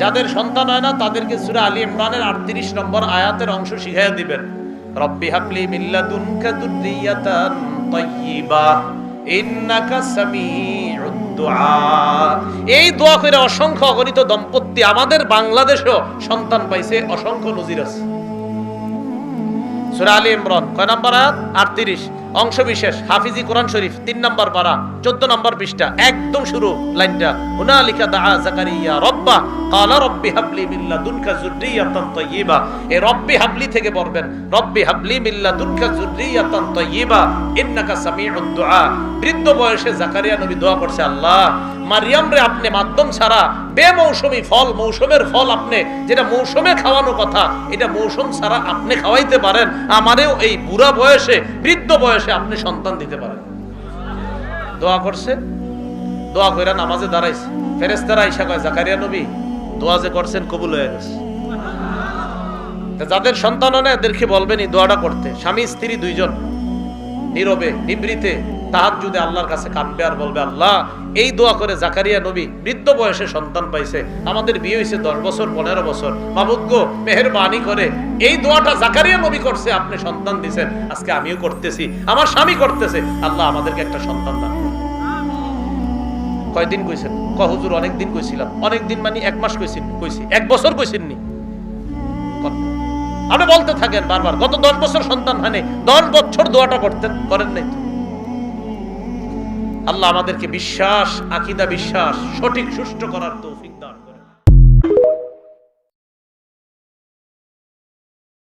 যাদের সন্তান হয় না, তাদেরকে সুরা আলী ইমরানের আটত্রিশ নম্বর আয়াতের অংশ শিখাই দিবেন। রব্বি এই দোয়া করে অসংখ্য অগণিত দম্পতি আমাদের বাংলাদেশও সন্তান পাইছে, অসংখ্য নজির আছে। সূরা আলী ইমরান, কয় নম্বর আয়াত? 38 অংশবিশেষ হাফিজি কোরআন শরীফ, তিন নম্বর পারা, চোদ্দ নম্বর পৃষ্ঠা, একদম শুরু লাইনটা। জাকারিয়া রব্বা, কালা রব্বি হাবলি মিল্লা দুনকা রব্বি হাবলি থেকে রব্বি হাবলি মিল্লা দুনকা ইন্নাকা বৃদ্ধ বয়সে জাকারিয়া নবী দোয়া করছে, আল্লাহ, মারিয়াম রে আপনি মাধ্যম ছাড়া বেমৌসুমি ফল, মৌসুমের ফল আপনি, যেটা মৌসুমে খাওয়ানো কথা, এটা মৌসুম ছাড়া আপনি খাওয়াইতে পারেন। আমারেও এই বুড়া বয়সে, বৃদ্ধ বয়সে আপনি সন্তান দিতে পারেন। দোয়া করছে, দোয়া কইরা নামাজে দাঁড়াইছে। ফেরেস্তারা আইসা কয়, জাকারিয়া নবী, দোয়া যে করছেন কবুল হয়ে গেছে। যাদের সন্তান এদেরকে বলবেন, এই দোয়াটা করতে। স্বামী, স্ত্রী দুইজন, নীরবে, নিবৃতে তাহাজ্জুদে আল্লাহর কাছে কাঁদবে আর বলবে, আল্লাহ, এই দোয়া করে জাকারিয়া নবী বৃদ্ধ বয়সে সন্তান পাইছে। আমাদের বিয়ে হয়েছে দশ বছর, পনেরো বছর। মাবুদ্গ মেহরবানি করে, এই দোয়াটা জাকারিয়া নবী করছে, আপনি সন্তান দিছেন। আজকে আমিও করতেছি, আমার স্বামী করতেছে। আল্লাহ আমাদেরকে একটা সন্তান দান কয়দিন কইছেন? ক, হুজুর অনেক দিন কইছিলাম। অনেক দিন মানে এক মাস কইছেন কইছি। এক বছর কইছেননি। কর- আপনি বলতে থাকেন বারবার, গত দশ বছর সন্তান হানে দশ বছর দোয়াটা করতেন করেন নাই তো? আল্লাহ আমাদেরকে বিশ্বাস আকিদা বিশ্বাস সঠিক সুষ্ঠু করার তৌফিক